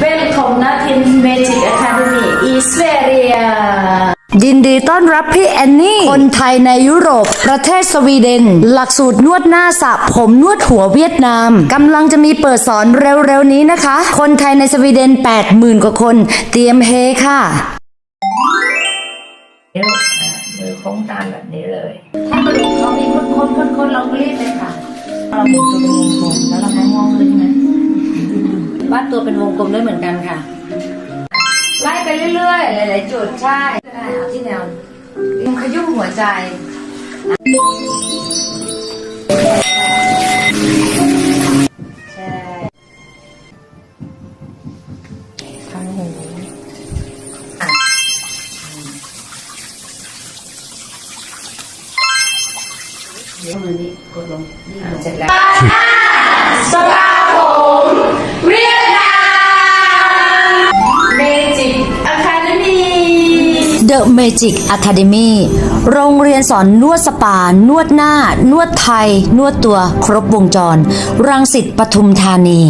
Välkomna till Magic Academy i Sverige! ยินดีต้อนรับพี่แอนนี่ คนไทยในยุโรป ประเทศสวีเดน หลักสูตรนวดหน้าสระผมนวดหัวเวียดนามกำลังจะมีเปิดสอนเร็วๆนี้นะคะ คนไทยในสวีเดน 80,000 กว่าคน เตรียมเฮค่ะนิ้วอะมือโค้งตามแบบนี้เลย ถ้ากระดูกเขามีค้นค้นค้นค้นเราก็รีบเลยค่ะเราหมุนตัวเป็นวงกลมแล้วเรา ตัวเป็นวงกลมได้เหมือนกันค่ะ ไล่ไปเรื่อยๆ หลายๆจุดใช่ได้เอาที่แนวขยุ่มหัวใจใช่ทางหูอะเดี๋ยวมือนี้กดลงนี่เสร็จแล้ว The Magic Academy โรงเรียนสอนนวดสปา นวดหน้า นวดไทย นวดตัวครบวงจร รังสิตปทุมธานี